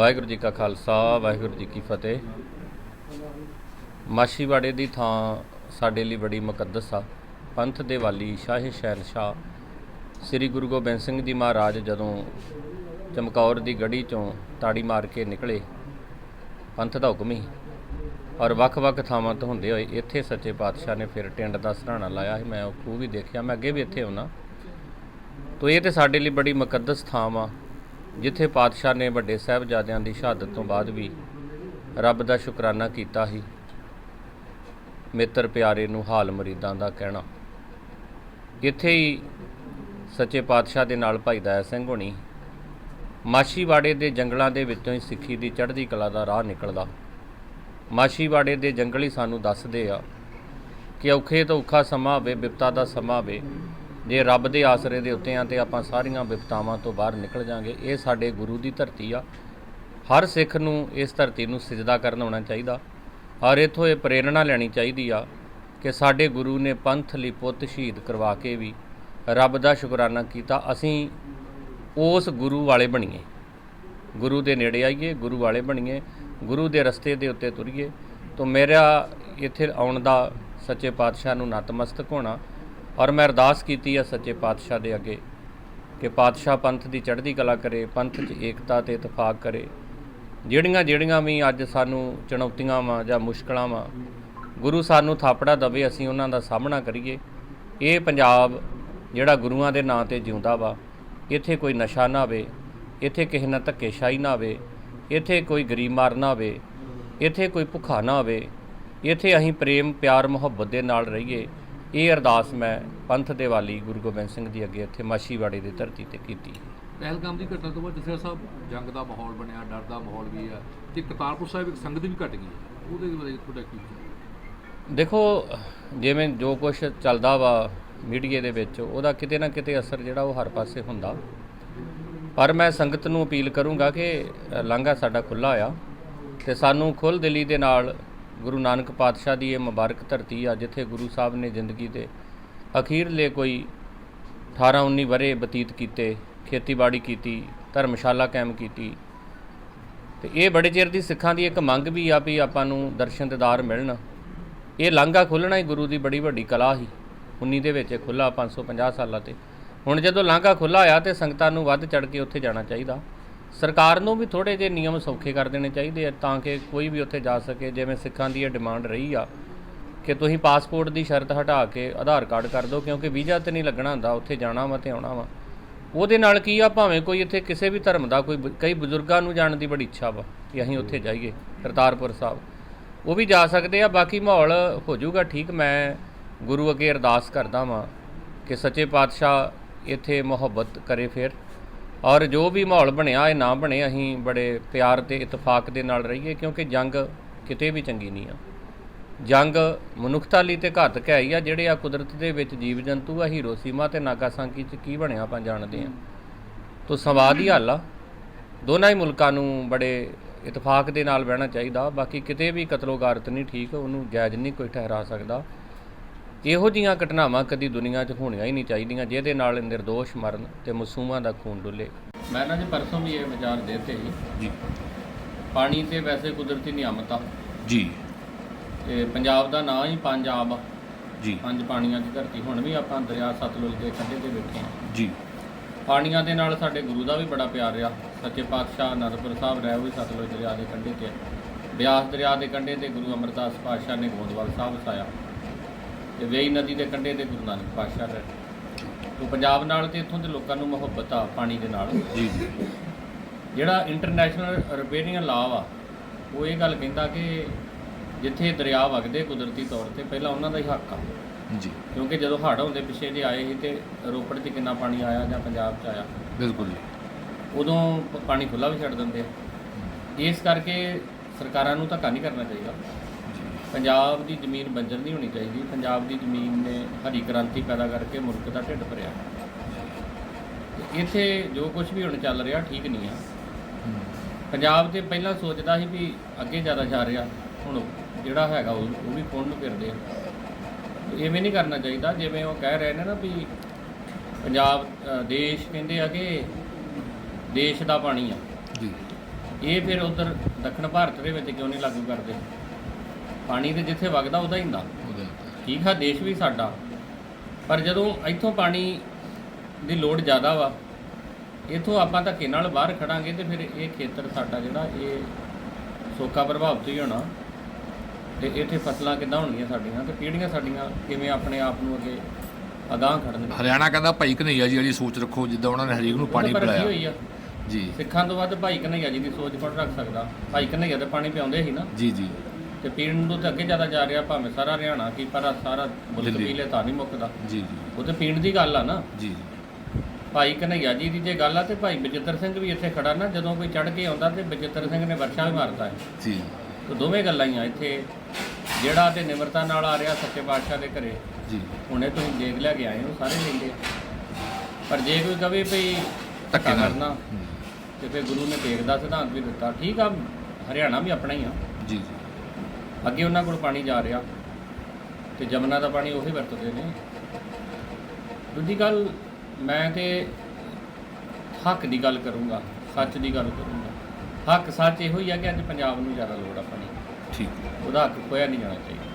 ਵਾਹਿਗੁਰੂ ਜੀ ਕਾ ਖਾਲਸਾ, ਵਾਹਿਗੁਰੂ ਜੀ ਕੀ ਫਤਿਹ। ਮਾਸ਼ੀਵਾੜੇ ਦੀ ਥਾਂ ਸਾਡੇ ਲਈ ਬੜੀ ਮੁਕੱਦਸ ਆ। ਪੰਥ ਦੇ ਵਾਲੀ ਸ਼ਾਹ ਸ਼ਹਿਨਸ਼ਾਹ ਸ੍ਰੀ ਗੁਰੂ ਗੋਬਿੰਦ ਸਿੰਘ ਜੀ ਮਹਾਰਾਜ ਜਦੋਂ ਚਮਕੌਰ ਦੀ ਗੜੀ ਚੋਂ ਤਾੜੀ ਮਾਰ ਕੇ ਨਿਕਲੇ, ਪੰਥ ਦਾ ਹੁਕਮ ਹੀ। ਔਰ ਵੱਖ-ਵੱਖ ਥਾਵਾਂ ਤੋਂ ਹੁੰਦੇ ਹੋਏ ਇੱਥੇ ਸੱਚੇ ਪਾਤਸ਼ਾਹ ਨੇ ਫਿਰ ਟਿੰਡ ਦਾ ਸਰਾਣਾ ਲਾਇਆ। ਸੀ ਮੈਂ ਉਹ ਖੂਹ ਵੀ ਦੇਖਿਆ, ਮੈਂ ਅੱਗੇ ਵੀ ਇੱਥੇ ਆਉਣਾ ਤੋ ਇਹ ਤੇ ਸਾਡੇ ਲਈ ਬੜੀ ਮੁਕੱਦਸ ਥਾਂ ਆ ਜਿੱਥੇ ਪਾਤਸ਼ਾਹ ਨੇ ਵੱਡੇ ਸਾਹਿਬਜ਼ਾਦਿਆਂ ਦੀ ਸ਼ਹਾਦਤ ਤੋਂ ਬਾਅਦ ਵੀ ਰੱਬ ਦਾ ਸ਼ੁਕਰਾਨਾ ਕੀਤਾ ਸੀ। ਮਿੱਤਰ ਪਿਆਰੇ ਨੂੰ ਹਾਲ ਮਰੀਦਾਂ ਦਾ ਕਹਿਣਾ। ਇੱਥੇ ਹੀ ਸੱਚੇ ਪਾਤਸ਼ਾਹ ਦੇ ਨਾਲ ਭਾਈ ਦਇਆ ਸਿੰਘ ਹੋਣੀ ਮਾਸ਼ੀਵਾੜੇ ਦੇ ਜੰਗਲਾਂ ਦੇ ਵਿੱਚੋਂ ਹੀ ਸਿੱਖੀ ਦੀ ਚੜ੍ਹਦੀ ਕਲਾ ਦਾ ਰਾਹ ਨਿਕਲਦਾ। ਮਾਸ਼ੀਵਾੜੇ ਦੇ ਜੰਗਲ ਹੀ ਸਾਨੂੰ ਦੱਸਦੇ ਆ ਕਿ ਔਖੇ ਤੋਂ ਔਖਾ ਸਮਾਂ ਹੋਵੇ, ਬਿਪਤਾ ਦਾ ਸਮਾਂ ਹੋਵੇ ਜੇ ਰੱਬ ਦੇ ਆਸਰੇ ਦੇ ਉੱਤੇ ਆ ਤੇ ਆਪਾਂ ਸਾਰੀਆਂ ਵਿਪਤਾਵਾਂ ਤੋਂ ਬਾਹਰ ਨਿਕਲ ਜਾਾਂਗੇ, ਇਹ ਸਾਡੇ ਗੁਰੂ ਦੀ ਧਰਤੀ ਆ। ਹਰ ਸਿੱਖ ਨੂੰ ਇਸ ਧਰਤੀ ਨੂੰ ਸਜਦਾ ਕਰਨ ਆਉਣਾ ਚਾਹੀਦਾ। ਔਰ ਇਥੋਂ ਇਹ ਪ੍ਰੇਰਣਾ ਲੈਣੀ ਚਾਹੀਦੀ ਆ ਕਿ ਸਾਡੇ ਗੁਰੂ ਨੇ ਪੰਥ ਲਈ ਪੁੱਤ ਸ਼ਹੀਦ ਕਰਵਾ ਕੇ ਵੀ ਰੱਬ ਦਾ ਸ਼ੁਕਰਾਨਾ ਕੀਤਾ। ਅਸੀਂ ਉਸ ਗੁਰੂ ਵਾਲੇ ਬਣੀਏ। ਗੁਰੂ ਦੇ ਨੇੜੇ ਆਈਏ, ਗੁਰੂ ਵਾਲੇ ਬਣੀਏ, ਗੁਰੂ ਦੇ ਰਸਤੇ ਦੇ ਉੱਤੇ ਤੁਰੀਏ। ਤੋਂ ਮੇਰਾ ਇੱਥੇ ਆਉਣ ਦਾ ਸੱਚੇ ਪਾਤਸ਼ਾਹ ਨੂੰ ਨਤਮਸਤਕ ਹੋਣਾ ਔਰ ਮੈਂ ਅਰਦਾਸ ਕੀਤੀ ਆ ਸੱਚੇ ਪਾਤਸ਼ਾਹ ਦੇ ਅੱਗੇ ਕਿ ਪਾਤਸ਼ਾਹ ਪੰਥ ਦੀ ਚੜ੍ਹਦੀ ਕਲਾ ਕਰੇ, ਪੰਥ 'ਚ ਏਕਤਾ ਤੇ ਇਤਫਾਕ ਕਰੇ। ਜਿਹੜੀਆਂ ਜਿਹੜੀਆਂ ਵੀ ਅੱਜ ਸਾਨੂੰ ਚੁਣੌਤੀਆਂ ਵਾ ਜਾਂ ਮੁਸ਼ਕਲਾਂ ਵਾ, ਗੁਰੂ ਸਾਨੂੰ ਥਾਪੜਾ ਦਵੇ, ਅਸੀਂ ਉਹਨਾਂ ਦਾ ਸਾਹਮਣਾ ਕਰੀਏ। ਇਹ ਪੰਜਾਬ ਜਿਹੜਾ ਗੁਰੂਆਂ ਦੇ ਨਾਂ ਤੇ ਜਿਉਂਦਾ ਵਾ, ਇੱਥੇ ਕੋਈ ਨਸ਼ਾ ਨਾ ਹੋਵੇ ਇੱਥੇ ਕਿਸੇ ਨਾਲ ਧੱਕੇਸ਼ਾਹੀ ਨਾ ਹੋਵੇ ਇੱਥੇ ਕੋਈ ਗਰੀਬ ਮਾਰ ਨਾ ਹੋਵੇ ਇੱਥੇ ਕੋਈ ਭੁੱਖਾ ਨਾ ਹੋਵੇ ਇੱਥੇ ਅਸੀਂ ਪ੍ਰੇਮ ਪਿਆਰ ਮੁਹੱਬਤ ਦੇ ਨਾਲ ਰਹੀਏ। ਇਹ ਅਰਦਾਸ ਮੈਂ ਪੰਥ ਦੇ ਵਾਲੀ ਗੁਰੂ ਗੋਬਿੰਦ ਸਿੰਘ ਜੀ ਅੱਗੇ ਇੱਥੇ ਮਾਸ਼ੀਵਾੜੇ ਦੀ ਧਰਤੀ ਤੇ ਕੀਤੀ ਪਹਿਲਗਾਮ ਦੀ ਘਟਨਾ ਤੋਂ ਬਾਅਦ ਜਸਰਾ ਸਾਹਿਬ ਜੰਗ ਦਾ ਮਾਹੌਲ ਬਣਿਆ ਡਰ ਦਾ ਮਾਹੌਲ ਵੀ ਆ ਤੇ ਕਰਤਾਰਪੁਰ ਸਾਹਿਬ ਇੱਕ ਸੰਗਤ ਵੀ ਘਟ ਗਈ। ਉਹਦੇ ਬਾਰੇ ਤੁਹਾਡਾ ਕੀ? ਦੇਖੋ ਜਿਵੇਂ ਜੋ ਕੁਝ ਚੱਲਦਾ ਵਾ ਮੀਡੀਆ ਦੇ ਵਿੱਚ ਉਹਦਾ ਕਿਤੇ ਨਾ ਕਿਤੇ ਅਸਰ ਜਿਹੜਾ ਉਹ ਹਰ ਪਾਸੇ ਹੁੰਦਾ ਪਰ ਮੈਂ ਸੰਗਤ ਨੂੰ ਅਪੀਲ ਕਰੂੰਗਾ ਕਿ ਲਾਂਘਾ ਸਾਡਾ ਖੁੱਲਾ ਆ ਤੇ ਸਾਨੂੰ ਖੁੱਲ ਦਿਲੀ ਦੇ ਨਾਲ ਗੁਰੂ ਨਾਨਕ ਪਾਤਸ਼ਾਹ ਦੀ ਇਹ ਮੁਬਾਰਕ ਧਰਤੀ ਆ ਜਿੱਥੇ ਗੁਰੂ ਸਾਹਿਬ ਨੇ ਜ਼ਿੰਦਗੀ ਦੇ ਅਖੀਰਲੇ ਕੋਈ 18 19 ਵਰੇ ਬਤੀਤ ਕੀਤੇ, ਖੇਤੀਬਾੜੀ ਕੀਤੀ, ਧਰਮਸ਼ਾਲਾ ਕਾਇਮ ਕੀਤੀ। ਤੇ ਇਹ ਬੜੇ ਚਿਰ ਦੀ ਸਿੱਖਾਂ ਦੀ ਇੱਕ ਮੰਗ ਵੀ ਆ ਵੀ ਆਪਾਂ ਨੂੰ ਦਰਸ਼ਨ ਦਿਦਾਰ ਮਿਲਣ। ਇਹ ਲਾਂਘਾ ਖੋਲਣਾ ਹੀ ਗੁਰੂ ਦੀ ਬੜੀ ਵੱਡੀ ਕਲਾ ਸੀ। 19 ਦੇ ਵਿੱਚ ਖੁੱਲਾ 550 ਸਾਲਾਂ ਤੇ। ਹੁਣ ਜਦੋਂ ਲਾਂਘਾ ਖੁੱਲਾ ਆ ਤੇ ਸੰਗਤਾਂ ਨੂੰ ਵੱਧ ਚੜ ਕੇ ਉੱਥੇ ਜਾਣਾ ਚਾਹੀਦਾ। ਸਰਕਾਰ ਨੂੰ ਵੀ ਥੋੜੇ ਜਿਹੇ ਨਿਯਮ ਸੌਖੇ ਕਰ ਦੇਣੇ ਚਾਹੀਦੇ ਆ ਤਾਂ ਕਿ ਕੋਈ ਵੀ ਉੱਥੇ ਜਾ ਸਕੇ, ਜਿਵੇਂ ਸਿੱਖਾਂ ਦੀ ਇਹ ਡਿਮਾਂਡ ਰਹੀ ਆ ਕਿ ਤੁਸੀਂ ਪਾਸਪੋਰਟ ਦੀ ਸ਼ਰਤ ਹਟਾ ਕੇ ਆਧਾਰ ਕਾਰਡ ਕਰ ਦਿਓ, ਕਿਉਂਕਿ ਵੀਜ਼ਾ ਤੇ ਨਹੀਂ ਲੱਗਣਾ ਹੁੰਦਾ, ਉੱਥੇ ਜਾਣਾ ਵਾ ਤੇ ਆਉਣਾ ਵਾ। ਉਹਦੇ ਨਾਲ ਕੀ ਆ, ਭਾਵੇਂ ਕੋਈ ਇੱਥੇ ਕਿਸੇ ਵੀ ਧਰਮ ਦਾ ਕੋਈ ਕਈ ਬਜ਼ੁਰਗਾਂ ਨੂੰ ਜਾਣ ਦੀ ਬੜੀ ਇੱਛਾ ਵਾ ਕਿ ਅਸੀਂ ਉੱਥੇ ਜਾਈਏ, ਕਰਤਾਰਪੁਰ ਸਾਹਿਬ। ਉਹ ਵੀ ਜਾ ਸਕਦੇ ਆ, ਬਾਕੀ ਮਾਹੌਲ ਹੋ ਜਾਊਗਾ, ਠੀਕ, ਮੈਂ ਗੁਰੂ ਅੱਗੇ ਅਰਦਾਸ ਕਰਦਾ ਵਾਂ ਕਿ ਸੱਚੇ ਪਾਤਸ਼ਾਹ ਇੱਥੇ ਮੁਹੱਬਤ ਕਰੇ ਫਿਰ। ਔਰ ਜੋ ਵੀ ਮਾਹੌਲ ਬਣਿਆ, ਇਹ ਨਾ ਬਣੇ, ਅਸੀਂ ਬੜੇ ਪਿਆਰ ਤੇ ਇਤਫਾਕ ਦੇ ਨਾਲ ਰਹੀਏ, ਕਿਉਂਕਿ ਜੰਗ ਕਿਤੇ ਵੀ ਚੰਗੀ ਨਹੀਂ ਆ। ਜੰਗ ਮਨੁੱਖਤਾ ਲਈ ਤੇ ਘਾਤਕ ਹੈ ਹੀ ਆ, ਜਿਹੜੇ ਆ ਕੁਦਰਤ ਦੇ ਵਿੱਚ ਜੀਵ ਜੰਤੂ ਆ ਹੀਰੋਸੀਮਾ ਤੇ ਨਾਗਾਸਾਕੀ ਚ ਕੀ ਬਣਿਆ ਆਪਾਂ ਜਾਣਦੇ ਆ। ਤੋ ਸੰਵਾਦ ਹੀ ਹੱਲ ਆ। ਦੋਨਾਂ ਹੀ ਮੁਲਕਾਂ ਨੂੰ ਬੜੇ ਇਤਫਾਕ ਦੇ ਨਾਲ ਬਹਿਣਾ ਚਾਹੀਦਾ, ਬਾਕੀ ਕਿਤੇ ਵੀ ਕਤਲੋਗਾਰਤ ਨਹੀਂ ਠੀਕ, ਉਹਨੂੰ ਜਾਇਜ਼ ਨਹੀਂ ਕੋਈ ਠਹਿਰਾ ਸਕਦਾ। ਇਹੋ ਜੀਆਂ ਘਟਨਾਵਾਂ ਕਦੀ ਦੁਨੀਆ 'ਚ ਹੋਣੀਆਂ ਹੀ ਨਹੀਂ ਚਾਹੀਦੀਆਂ ਜਿਹਦੇ ਨਾਲ નિર્ਦੋਸ਼ ਮਰਨ ਤੇ ਮਾਸੂਮਾਂ ਦਾ ਖੂਨ ਡੁੱਲੇ। ਮੈਂ ਨਾ ਜੀ ਪਰਸੋਂ ਵੀ ਇਹ ਵਿਚਾਰ ਦੇਤੇ ਜੀ। ਪਾਣੀ ਤੇ ਵੈਸੇ ਕੁਦਰਤੀ ਨਿਯਮਤ। ਆ ਜੀ। ਤੇ ਪੰਜਾਬ ਦਾ ਨਾਂ ਹੀ ਪੰਜਾਬ ਆ। ਜੀ। ਪੰਜ ਪਾਣੀਆਂ ਦੀ ਧਰਤੀ। ਹੁਣ ਵੀ ਆਪਾਂ ਦਰਿਆ ਸਤਲੁਜ ਦੇ ਕੰਢੇ ਤੇ ਬੈਠੇ ਹਾਂ। ਜੀ। ਪਾਣੀਆਂ ਦੇ ਨਾਲ ਸਾਡੇ ਗੁਰੂ ਦਾ ਵੀ ਬੜਾ ਪਿਆਰ ਰਿਹਾ। ਸੱਚੇ ਪਾਤਸ਼ਾਹ ਅਨੰਦਪੁਰ ਸਾਹਿਬ ਰਹੇ ਉਹ ਵੀ ਸਤਲੁਜ ਦਰਿਆ ਦੇ ਕੰਢੇ ਤੇ ਆ। ਬਿਆਸ ਦਰਿਆ ਦੇ ਕੰਢੇ ਤੇ ਗੁਰੂ ਅਮਰਦਾਸ ਪਾਤਸ਼ਾਹ ਨੇ ਗੋਂਦਵਾਲ ਸਾਹਿਬ ਵਸਾਇਆ। ਤੇ ਵੇਈ ਨਦੀ ਦੇ ਕੰਢੇ ਤੇ ਗੁਰੂ ਨਾਨਕ ਪਾਤਸ਼ਾਹ ਰਹੇ ਤੋਂ ਪੰਜਾਬ ਨਾਲ ਤੇ ਇੱਥੋਂ ਦੇ ਲੋਕਾਂ ਨੂੰ ਮੁਹੱਬਤ ਆ ਪਾਣੀ ਦੇ ਨਾਲ। ਜੀ ਜੀ। ਜਿਹੜਾ ਇੰਟਰਨੈਸ਼ਨਲ ਰਿਪੇਰੀਅਨ ਲਾਅ ਆ ਉਹ ਇਹ ਗੱਲ ਕਹਿੰਦਾ ਕਿ ਜਿੱਥੇ ਦਰਿਆ ਵਗਦੇ ਕੁਦਰਤੀ ਤੌਰ ਤੇ ਪਹਿਲਾਂ ਉਹਨਾਂ ਦਾ ਹੀ ਹੱਕ ਆ। ਜੀ। ਕਿਉਂਕਿ ਜਦੋਂ ਹੜ੍ਹ ਹੁੰਦੇ ਪਿੱਛੇ ਜੇ ਆਏ ਸੀ ਤੇ ਰੋਪੜ 'ਚ ਕਿੰਨਾ ਪਾਣੀ ਆਇਆ ਜਾਂ ਪੰਜਾਬ 'ਚ ਆਇਆ। ਬਿਲਕੁਲ ਜੀ। ਉਦੋਂ ਪਾਣੀ ਖੁੱਲਾ ਵੀ ਛੱਡ ਦਿੰਦੇ ਆ। ਇਸ ਕਰਕੇ ਸਰਕਾਰਾਂ ਨੂੰ ਧੱਕਾ ਨਹੀਂ ਕਰਨਾ ਚਾਹੀਦਾ। ਪੰਜਾਬ ਦੀ ਜ਼ਮੀਨ ਬੰਜਰ ਨਹੀਂ ਹੋਣੀ ਚਾਹੀਦੀ। ਪੰਜਾਬ ਦੀ ਜ਼ਮੀਨ ਨੇ ਹਰੀ ਕ੍ਰਾਂਤੀ ਪੈਦਾ ਕਰਕੇ ਮੁਲਕ ਦਾ ਢਿੱਡ ਭਰਿਆ। ਇੱਥੇ ਜੋ ਕੁਝ ਵੀ ਹੁਣ ਚੱਲ ਰਿਹਾ ਠੀਕ ਨਹੀਂ ਆ। ਪੰਜਾਬ ਤੇ ਪਹਿਲਾਂ ਸੋਚਦਾ ਸੀ ਵੀ ਅੱਗੇ ਜ਼ਿਆਦਾ ਜਾ ਰਿਹਾ। ਹੁਣ ਜਿਹੜਾ ਹੈਗਾ ਉਹ ਵੀ ਕੋਣ ਨੂੰ ਫਿਰਦੇ ਆ। ਇਵੇਂ ਨਹੀਂ ਕਰਨਾ ਚਾਹੀਦਾ। ਜਿਵੇਂ ਉਹ ਕਹਿ ਰਹੇ ਨੇ ਨਾ ਵੀ ਪੰਜਾਬ ਦੇਸ਼ ਕਹਿੰਦੇ ਆ ਕਿ ਦੇਸ਼ ਦਾ ਪਾਣੀ ਆ। ਜੀ। ਇਹ ਫਿਰ ਉਧਰ ਦੱਖਣ ਭਾਰਤ ਦੇ ਵਿੱਚ ਕਿਉਂ ਨਹੀਂ ਲਾਗੂ ਕਰਦੇ? ਪਾਣੀ ਤੇ ਜਿੱਥੇ ਵਗਦਾ ਉਹਦਾ ਹੀ ਹੁੰਦਾ। ਠੀਕ ਆ ਦੇਸ਼ ਵੀ ਸਾਡਾ। ਪਰ ਜਦੋਂ ਇੱਥੋਂ ਪਾਣੀ ਦੀ ਲੋੜ ਜ਼ਿਆਦਾ ਵਾ ਇਥੋਂ ਆਪਾਂ ਧੱਕੇ ਨਾਲ ਬਾਹਰ ਖੜਾਂਗੇ ਤੇ ਫਿਰ ਇਹ ਖੇਤਰ ਸਾਡਾ ਜਿਹੜਾ ਇਹ ਸੋਕਾ ਪ੍ਰਭਾਵਿਤ ਹੀ ਹੋਣਾ। ਤੇ ਇੱਥੇ ਫਸਲਾਂ ਕਿੱਦਾਂ ਹੋਣਗੀਆਂ ਸਾਡੀਆਂ ਤੇ ਪੀੜ੍ਹੀਆਂ ਸਾਡੀਆਂ ਕਿਵੇਂ ਆਪਣੇ ਆਪ ਨੂੰ ਅੱਗੇ ਅਗਾਹ ਖੜਨਗੇ ਹਰਿਆਣਾ ਕਹਿੰਦਾ ਭਾਈ ਕਨਈਆ ਜੀ ਵਾਲੀ ਸੋਚ ਰੱਖੋ ਜਿੱਦਾਂ ਉਹਨਾਂ ਨੇ ਹਰੇਕ ਨੂੰ ਪਾਣੀ ਪਿਲਾਇਆ। ਜੀ। ਸਿੱਖਾਂ ਤੋਂ ਵੱਧ ਭਾਈ ਕਨਈਆ ਜੀ ਦੀ ਸੋਚ ਕੋਣ ਰੱਖ ਸਕਦਾ? ਭਾਈ ਕਨਈਆ ਤੇ ਪਾਣੀ ਪਿਆਉਂਦੇ ਸੀ ਨਾ। ਜੀ ਜੀ। ਤੇ ਪੀਣ ਨੂੰ ਤਾਂ ਅੱਗੇ ਜ਼ਿਆਦਾ ਜਾ ਰਿਹਾ ਭਾਵੇਂ ਸਾਰਾ ਹਰਿਆਣਾ ਕੀ ਪਰ ਸਾਰਾ ਮੁਲਕ ਦਿੱਲੀ। ਪੀ ਲੈ ਤਾਂ ਨਹੀਂ ਮੁੱਕਦਾ। ਜੀ ਜੀ। ਉਹ ਤੇ ਪੀਣ ਦੀ ਗੱਲ ਆ ਨਾ। ਜੀ ਜੀ। ਭਾਈ ਕਨਈਆ ਜੀ ਦੀ ਜੇ ਗੱਲ ਆ ਤੇ ਭਾਈ ਬਜਿੱਤਰ ਸਿੰਘ ਵੀ ਇੱਥੇ ਖੜਾ ਨਾ ਜਦੋਂ ਕੋਈ ਚੜ ਕੇ ਆਉਂਦਾ ਤੇ ਬਜਿੱਤਰ ਸਿੰਘ ਨੇ ਵਰਸ਼ਾ ਵੀ ਮਾਰਦਾ ਹੈ। ਜੀ। ਤੇ ਦੋਵੇਂ ਗੱਲਾਂ ਹੀ ਆ ਇੱਥੇ। ਜਿਹੜਾ ਤੇ ਨਿਮਰਤਾ ਨਾਲ ਆ ਰਿਹਾ ਸੱਚੇ ਪਾਤਸ਼ਾਹ ਦੇ ਘਰੇ ਜੀ। ਹੁਣੇ ਤੁਸੀਂ ਦੇਖ ਲਿਆ ਕੇ ਆਏ ਹੋ ਸਾਰੇ ਲੈਂਦੇ। ਪਰ ਜੇ ਕੋਈ ਕਵੇ ਭਈ ਧੱਕੇ ਧੱਕਾ ਨਾਲ। ਕਰਨਾ। ਤੇ ਫਿਰ ਗੁਰੂ ਨੇ ਤੇਗ ਦਾ ਸਿਧਾਂਤ ਵੀ ਦਿੱਤਾ। ਠੀਕ ਆ ਹਰਿਆਣਾ ਵੀ ਆਪਣਾ ਹੀ ਆ। ਜੀ ਜੀ। ਅੱਗੇ ਉਹਨਾਂ ਕੋਲ ਪਾਣੀ ਜਾ ਰਿਹਾ ਤੇ ਜਮਨਾ ਦਾ ਪਾਣੀ ਉਹੀ ਵਰਤਦੇ ਨੇ। ਦੂਜੀ ਗੱਲ ਮੈਂ ਤੇ ਹੱਕ ਦੀ ਗੱਲ ਕਰੂੰਗਾ ਸੱਚ ਦੀ ਗੱਲ ਕਰੂੰਗਾ। ਹੱਕ ਸੱਚ ਇਹੋ ਹੀ ਆ ਕਿ ਅੱਜ ਪੰਜਾਬ ਨੂੰ ਜ਼ਿਆਦਾ ਲੋੜ ਆ ਪਾਣੀ। ਠੀਕ। ਉਹਦਾ ਹੱਕ ਖੋਇਆ ਨਹੀਂ ਜਾਣਾ ਚਾਹੀਦਾ।